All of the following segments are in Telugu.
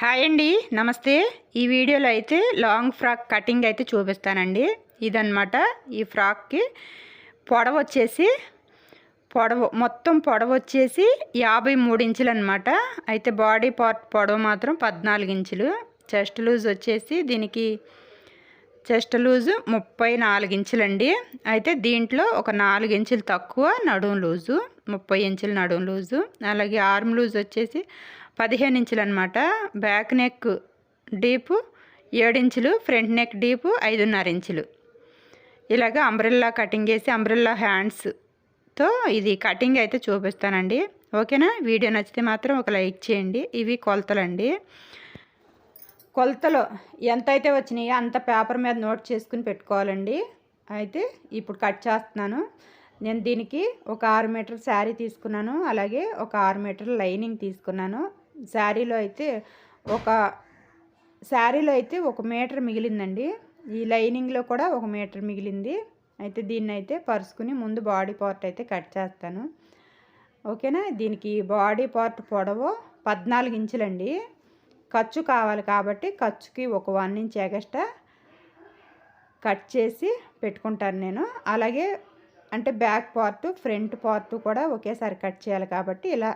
హాయ్ అండి నమస్తే. ఈ వీడియోలో అయితే లాంగ్ ఫ్రాక్ కటింగ్ అయితే చూపిస్తానండి. ఇదన్నమాట ఈ ఫ్రాక్కి పొడవ వచ్చేసి పొడవు మొత్తం పొడవు వచ్చేసి యాభై మూడు ఇంచులు అనమాట అయితే బాడీ పార్ట్ పొడవు మాత్రం పద్నాలుగు ఇంచులు. చెస్ట్ లూజ్ వచ్చేసి దీనికి చెస్ట్ లూజు ముప్పై నాలుగు ఇంచులండి. అయితే దీంట్లో ఒక నాలుగు ఇంచులు తక్కువ నడుం లూజు ముప్పై ఇంచులు నడుం లూజు అలాగే ఆర్మ్ లూజ్ వచ్చేసి పదిహేను ఇంచులు అనమాట బ్యాక్ నెక్ డీపు ఏడించులు ఫ్రంట్ నెక్ డీపు ఐదున్నర ఇంచులు. ఇలాగ అంబ్రెల్లా కటింగ్ వేసి అంబ్రెల్లా హ్యాండ్స్తో ఇది కటింగ్ అయితే చూపిస్తానండి. ఓకేనా? వీడియో నచ్చితే మాత్రం ఒక లైక్ చేయండి. ఇవి కొలతలండి. కొలతలు ఎంత అయితే వచ్చినాయో అంత పేపర్ మీద నోట్ చేసుకుని పెట్టుకోవాలండి. అయితే ఇప్పుడు కట్ చేస్తున్నాను. నేను దీనికి ఒక ఆరు మీటర్ శారీ తీసుకున్నాను. అలాగే ఒక ఆరు మీటర్ లైనింగ్ తీసుకున్నాను. శారీలో అయితే ఒక శారీలో అయితే ఒక మీటర్ మిగిలిందండి. ఈ లైనింగ్లో కూడా ఒక మీటర్ మిగిలింది. అయితే దీన్ని అయితే పరుచుకుని ముందు బాడీ పార్ట్ అయితే కట్ చేస్తాను. ఓకేనా? దీనికి బాడీ పార్ట్ పొడవు పద్నాలుగు ఇంచులండి. ఖర్చు కావాలి కాబట్టి ఖర్చుకి ఒక వన్ ఇంచ్ ఎగస్ట్రా కట్ చేసి పెట్టుకుంటాను నేను. అలాగే అంటే బ్యాక్ పార్ట్ ఫ్రంట్ పార్ట్ కూడా ఒకేసారి కట్ చేయాలి కాబట్టి ఇలా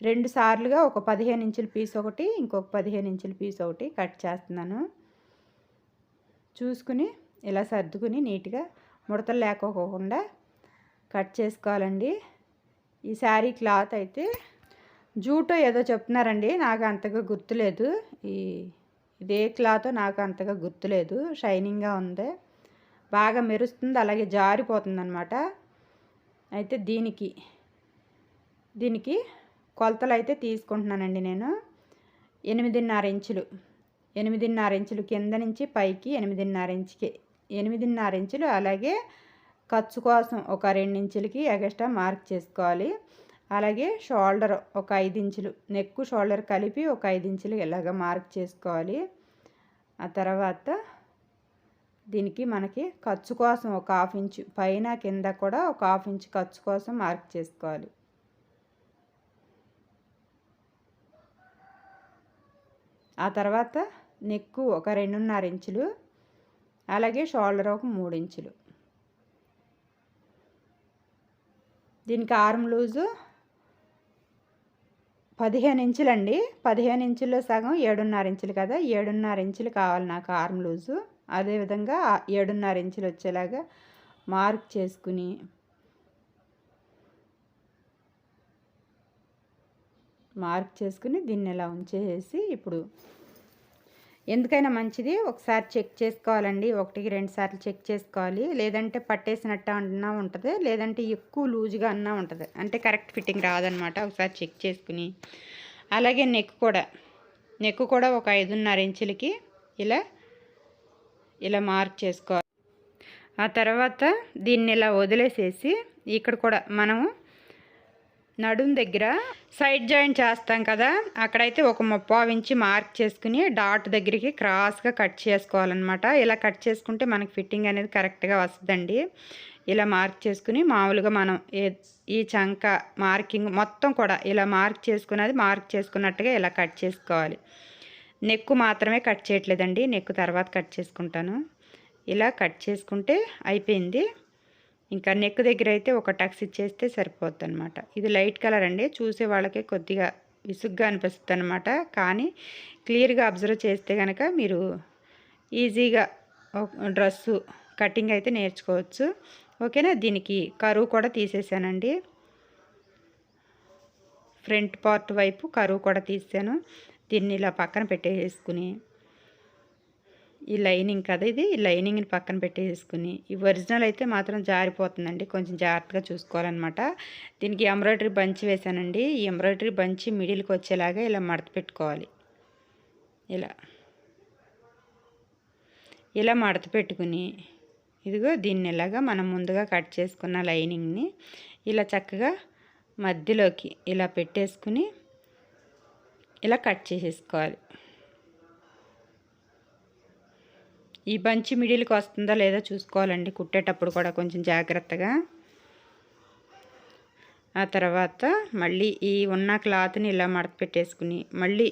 రెండు సార్లుగా ఒక పదిహేను ఇంచుల పీస్ ఒకటి ఇంకొక పదిహేను ఇంచుల పీస్ ఒకటి కట్ చేస్తున్నాను. చూసుకుని ఇలా సర్దుకుని నీట్గా ముడతలు లేకోకుండా కట్ చేసుకోవాలండి. ఈ శారీ క్లాత్ అయితే జూటో ఏదో చెప్తున్నారండి నాకు అంతగా గుర్తులేదు. ఈ ఇదే క్లాత్ నాకు అంతగా గుర్తులేదు షైనింగ్గా ఉంది. బాగా మెరుస్తుంది అలాగే జారిపోతుంది అనమాట అయితే దీనికి దీనికి కొలతలు అయితే తీసుకుంటున్నానండి నేను. ఎనిమిదిన్నర ఇంచులు. ఎనిమిదిన్నర ఇంచులు కింద నుంచి పైకి ఎనిమిదిన్నర ఇంచుకి. ఎనిమిదిన్నర ఇంచులు అలాగే ఖర్చు కోసం ఒక రెండు ఇంచులకి ఎగస్ట్రా మార్క్ చేసుకోవాలి. అలాగే షోల్డర్ ఒక ఐదు ఇంచులు. నెక్ షోల్డర్ కలిపి ఒక ఐదు ఇంచులు ఇలాగ మార్క్ చేసుకోవాలి. ఆ తర్వాత దీనికి మనకి ఖర్చు కోసం ఒక హాఫ్ ఇంచు. పైన కింద కూడా ఒక హాఫ్ ఇంచు ఖర్చు కోసం మార్క్ చేసుకోవాలి. ఆ తర్వాత నెక్కు ఒక రెండున్నర ఇంచులు అలాగే షోల్డర్ ఒక మూడు ఇంచులు. దీనికి ఆర్మ్ లూజు పదిహేను ఇంచులండి. పదిహేను ఇంచుల్లో సగం ఏడున్నర ఇంచులు కదా. ఏడున్నర ఇంచులు కావాలి నాకు ఆర్మ్ లూజు. అదేవిధంగా ఏడున్నర ఇంచులు వచ్చేలాగా మార్క్ చేసుకుని మార్క్ చేసుకుని దీన్ని ఇలా ఉంచేసి ఇప్పుడు ఎందుకైనా మంచిది. ఒకసారి చెక్ చేసుకోవాలండి. ఒకటికి రెండు సార్లు చెక్ చేసుకోవాలి. లేదంటే పట్టేసినట్టు అన్నా ఉంటుంది. లేదంటే ఎక్కువ లూజ్గా అన్నా ఉంటుంది. అంటే కరెక్ట్ ఫిట్టింగ్ రాదనమాట ఒకసారి చెక్ చేసుకుని. అలాగే నెక్ కూడా. నెక్ కూడా ఒక ఐదున్నర ఇంచులకి ఇలా ఇలా మార్క్ చేసుకోవాలి. ఆ తర్వాత దీన్ని ఇలా వదిలేసేసి ఇక్కడ కూడా మనము నడుం దగ్గర సైడ్ జాయింట్ చేస్తాం కదా అక్కడైతే ఒక ముప్పావు ఇంచి మార్క్ చేసుకుని డాట్ దగ్గరికి క్రాస్గా కట్ చేసుకోవాలన్నమాట. ఇలా కట్ చేసుకుంటే మనకి ఫిట్టింగ్ అనేది కరెక్ట్గా వస్తుందండి. ఇలా మార్క్ చేసుకుని మామూలుగా మనం ఈ చంక మార్కింగ్ మొత్తం కూడా ఇలా మార్క్ చేసుకున్నది మార్క్ చేసుకున్నట్టుగా ఇలా కట్ చేసుకోవాలి. నెక్కు మాత్రమే కట్ చేయట్లేదండి. నెక్కు తర్వాత కట్ చేసుకుంటాను. ఇలా కట్ చేసుకుంటే అయిపోయింది. ఇంకా నెక్ దగ్గర అయితే ఒక టక్స్ ఇచ్చేస్తే సరిపోద్ది అనమాట ఇది లైట్ కలర్ అండి. చూసే వాళ్ళకి కొద్దిగా విసుగ్గా అనిపిస్తుంది అనమాట కానీ క్లియర్గా అబ్జర్వ్ చేస్తే కనుక మీరు ఈజీగా డ్రెస్సు కటింగ్ అయితే నేర్చుకోవచ్చు. ఓకేనా? దీనికి కరువు కూడా తీసేసానండి. ఫ్రంట్ పార్ట్ వైపు కరువు కూడా తీసాను. దీన్ని ఇలా పక్కన పెట్టేసుకుని ఈ లైనింగ్ కదా ఇది. ఈ లైనింగ్ని పక్కన పెట్టేసుకుని ఈ ఒరిజినల్ అయితే మాత్రం జారిపోతుందండి. కొంచెం జాగ్రత్తగా చూసుకోవాలన్నమాట. దీనికి ఎంబ్రాయిడరీ బంచి వేసానండి ఈ ఎంబ్రాయిడరీ బంచి మిడిల్కి వచ్చేలాగా ఇలా మడత పెట్టుకోవాలి. ఇలా. ఇలా మడత పెట్టుకుని ఇదిగో దీన్ని ఇలాగా మనం ముందుగా కట్ చేసుకున్న లైనింగ్ని ఇలా చక్కగా మధ్యలోకి ఇలా పెట్టేసుకుని ఇలా కట్ చేసేసుకోవాలి. ఈ బంచి మిడిల్కి వస్తుందా లేదా చూసుకోవాలండి. కుట్టేటప్పుడు కూడా కొంచెం జాగ్రత్తగా. ఆ తర్వాత మళ్ళీ ఈ ఉన్న క్లాత్ని ఇలా మడత పెట్టేసుకుని మళ్ళీ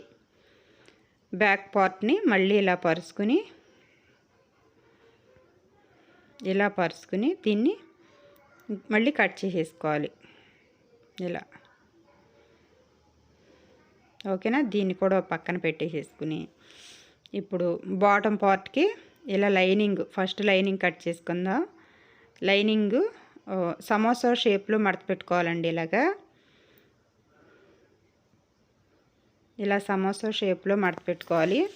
బ్యాక్ పార్ట్ని మళ్ళీ ఇలా పరుచుకుని ఇలా పరుచుకుని దీన్ని మళ్ళీ కట్ చేసేసుకోవాలి. ఇలా. ఓకేనా? దీన్ని కూడా పక్కన పెట్టేసేసుకుని. ఇప్పుడు బాటమ్ పార్ట్కి ఇలా లైనింగ్ ఫస్ట్ లైనింగ్ కట్ చేసుకుందాం. లైనింగ్ సమోసా షేప్లో మడత పెట్టుకోవాలండి ఇలాగా. ఇలా సమోసా షేప్లో మడత పెట్టుకోవాలి.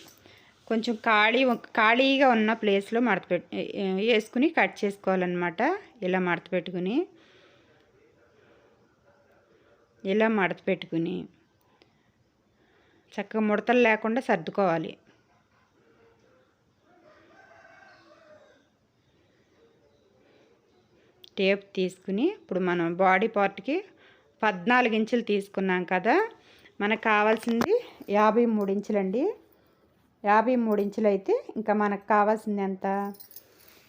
కొంచెం ఖాళీ ఖాళీగా ఉన్న ప్లేస్లో మడత పెట్టి వేసుకుని కట్ చేసుకోవాలన్నమాట. ఇలా మడత పెట్టుకుని. ఇలా మడత పెట్టుకుని. చక్కగా ముడతలు లేకుండా సర్దుకోవాలి. టేప్ తీసుకుని ఇప్పుడు మనం బాడీ పార్ట్కి పద్నాలుగు ఇంచులు తీసుకున్నాం కదా మనకు కావాల్సింది యాభై మూడు ఇంచులండి. యాభై మూడు ఇంచులు అయితే ఇంకా మనకు కావాల్సింది ఎంత?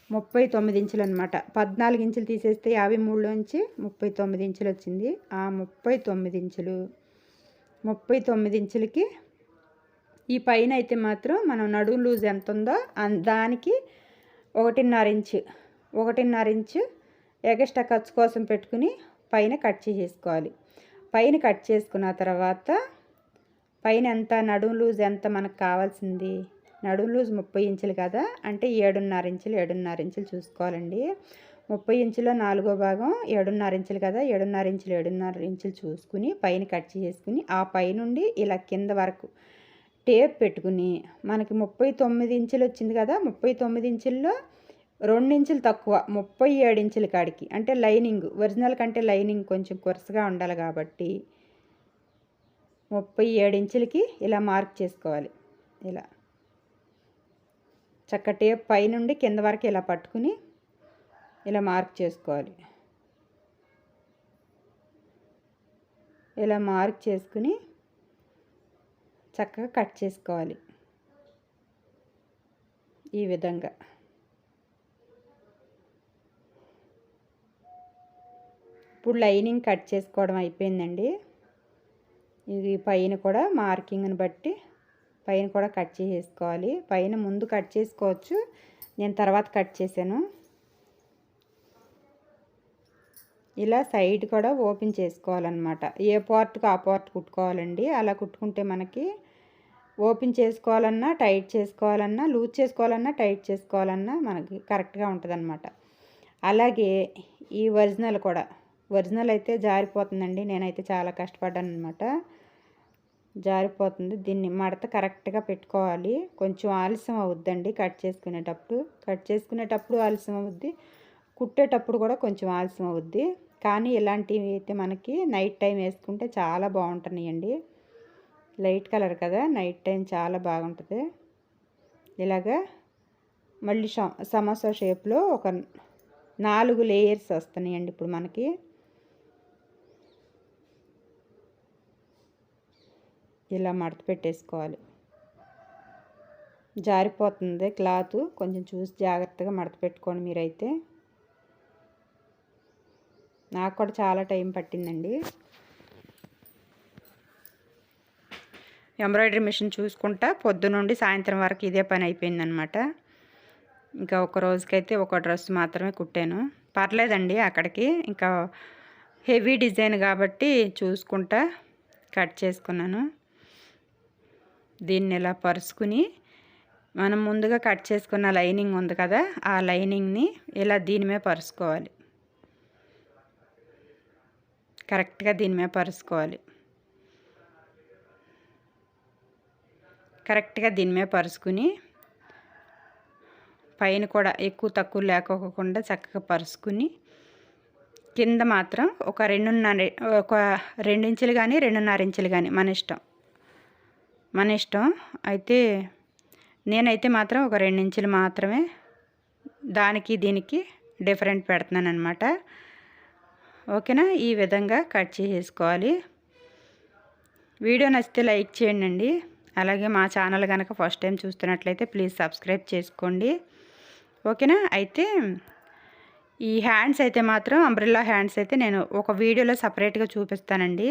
ముప్పై తొమ్మిది ఇంచులు అనమాట పద్నాలుగు ఇంచులు తీసేస్తే యాభై మూడులోంచి ముప్పై తొమ్మిది ఇంచులు వచ్చింది. ఆ ముప్పై తొమ్మిది ఇంచులు ముప్పై తొమ్మిది ఇంచులకి ఈ పైన అయితే మాత్రం మనం నడుము లూజ్ ఎంత ఉందో దానికి ఒకటిన్నర ఇంచు ఒకటిన్నర ఇంచు ఎగస్ట్రా ఖర్చు కోసం పెట్టుకుని పైన కట్ చేసేసుకోవాలి. పైన కట్ చేసుకున్న తర్వాత పైన ఎంత నడుము లూజ్ ఎంత మనకు కావాల్సింది? నడుము లూజ్ ముప్పై ఇంచులు కదా? అంటే ఏడున్నర ఇంచులు ఏడున్నర ఇంచులు చూసుకోవాలండి. ముప్పై ఇంచులో నాలుగో భాగం ఏడున్నర ఇంచులు కదా? ఏడున్నర ఇంచులు ఏడున్నర ఇంచులు చూసుకుని పైన కట్ చేసుకుని ఆ పైనుండి ఇలా కింద వరకు టేప్ పెట్టుకుని మనకి ముప్పై తొమ్మిది ఇంచులు వచ్చింది కదా? ముప్పై తొమ్మిది ఇంచుల్లో రెండు ఇంచులు తక్కువ ముప్పై ఏడు ఇంచుల కాడికి. అంటే లైనింగ్ ఒరిజినల్ కంటే లైనింగ్ కొంచెం కొరసగా ఉండాలి కాబట్టి ముప్పై ఏడు ఇంచులకి ఇలా మార్క్ చేసుకోవాలి. ఇలా. చక్క టేప్ పైనుండి కింద వరకు ఇలా పట్టుకుని ఇలా మార్క్ చేసుకోవాలి. ఇలా మార్క్ చేసుకుని చక్కగా కట్ చేసుకోవాలి. ఈ విధంగా. ఇప్పుడు లైనింగ్ కట్ చేసుకోవడం అయిపోయిందండి. ఇది పైన కూడా మార్కింగ్ని బట్టి పైన కూడా కట్ చేసేసుకోవాలి. పైన ముందు కట్ చేసుకోవచ్చు. నేను తర్వాత కట్ చేశాను. ఇలా సైడ్ కూడా ఓపెన్ చేసుకోవాలన్నమాట. ఏ పార్ట్కి ఆ పార్ట్ కుట్టుకోవాలండి. అలా కుట్టుకుంటే మనకి ఓపెన్ చేసుకోవాలన్నా టైట్ చేసుకోవాలన్నా లూజ్ చేసుకోవాలన్నా టైట్ చేసుకోవాలన్నా మనకి కరెక్ట్గా ఉంటుంది అలాగే ఈ ఒరిజినల్ కూడా ఒరిజినల్ అయితే జారిపోతుందండి. నేనైతే చాలా కష్టపడ్డాను అనమాట జారిపోతుంది. దీన్ని మడత కరెక్ట్గా పెట్టుకోవాలి. కొంచెం ఆలస్యం అవుద్దండి కట్ చేసుకునేటప్పుడు. కట్ చేసుకునేటప్పుడు ఆలస్యం అవుద్ది. కుట్టేటప్పుడు కూడా కొంచెం ఆలస్యం అవుద్ది. కానీ ఇలాంటివి అయితే మనకి నైట్ టైం వేసుకుంటే చాలా బాగుంటున్నాయండి. లైట్ కలర్ కదా నైట్ టైం చాలా బాగుంటుంది. ఇలాగా మళ్ళీ సమోసా షేప్లో ఒక నాలుగు లేయర్స్ వస్తున్నాయండి ఇప్పుడు మనకి. ఇలా మడత పెట్టేసుకోవాలి. జారిపోతుంది క్లాత్. కొంచెం చూసి జాగ్రత్తగా మడత పెట్టుకోండి మీరైతే. నాకు కూడా చాలా టైం పట్టిందండి. ఎంబ్రాయిడరీ మిషన్ చూసుకుంటా పొద్దునుండి సాయంత్రం వరకు ఇదే పని అయిపోయిందనమాట. ఇంకా ఒక రోజుకైతే ఒక డ్రెస్ మాత్రమే కుట్టాను. పర్లేదండి అక్కడికి. ఇంకా హెవీ డిజైన్ కాబట్టి చూసుకుంటా కట్ చేసుకున్నాను. దీన్ని ఇలా పరుచుకుని మనం ముందుగా కట్ చేసుకున్న లైనింగ్ ఉంది కదా ఆ లైనింగ్ని ఇలా దీని మీద పరుచుకోవాలి. కరెక్ట్గా దీని మీద పరుచుకోవాలి. కరెక్ట్గా దీని మీద పరుచుకుని పైన కూడా ఎక్కువ తక్కువ లేకోకుండా చక్కగా పరుచుకుని కింద మాత్రం ఒక రెండున్నర ఒక రెండించులు కానీ రెండున్నర ఇంచులు కానీ మన ఇష్టం. మన ఇష్టం. అయితే నేనైతే మాత్రం ఒక రెండు ఇంచులు మాత్రమే దానికి దీనికి డిఫరెంట్ పెడుతున్నాను అనమాట ఓకేనా? ఈ విధంగా కట్ చేసేసుకోవాలి. వీడియో నచ్చితే లైక్ చేయండి అలాగే మా ఛానల్ కనుక ఫస్ట్ టైం చూస్తున్నట్లయితే ప్లీజ్ సబ్స్క్రైబ్ చేసుకోండి. ఓకేనా? అయితే ఈ హ్యాండ్స్ అయితే మాత్రం అంబ్రిల్లా హ్యాండ్స్ అయితే నేను ఒక వీడియోలో సపరేట్గా చూపిస్తానండి.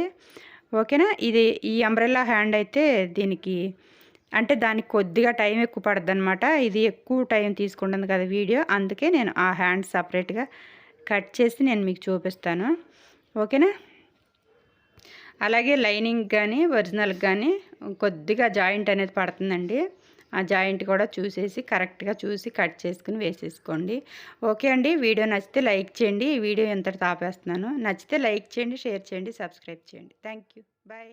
ఓకేనా? ఇది ఈ అంబ్రెల్లా హ్యాండ్ అయితే దీనికి అంటే దానికి కొద్దిగా టైం ఎక్కువ పడుతుంది అనమాట ఇది ఎక్కువ టైం తీసుకుంటుంది కదా వీడియో. అందుకే నేను ఆ హ్యాండ్ సపరేట్గా కట్ చేసి నేను మీకు చూపిస్తాను. ఓకేనా? అలాగే లైనింగ్ కానీ ఒరిజినల్ కానీ కొద్దిగా జాయింట్ అనేది పడుతుందండి. ఆ జాయింట్ కూడా చూసేసి కరెక్ట్గా చూసి కట్ చేసుకుని వేసేసుకోండి. ఓకే అండి. వీడియో నచ్చితే లైక్ చేయండి. ఈ వీడియో ఎంతటి తాపేస్తున్నాను నచ్చితే లైక్ చేయండి షేర్ చేయండి సబ్స్క్రైబ్ చేయండి. Thank you bye.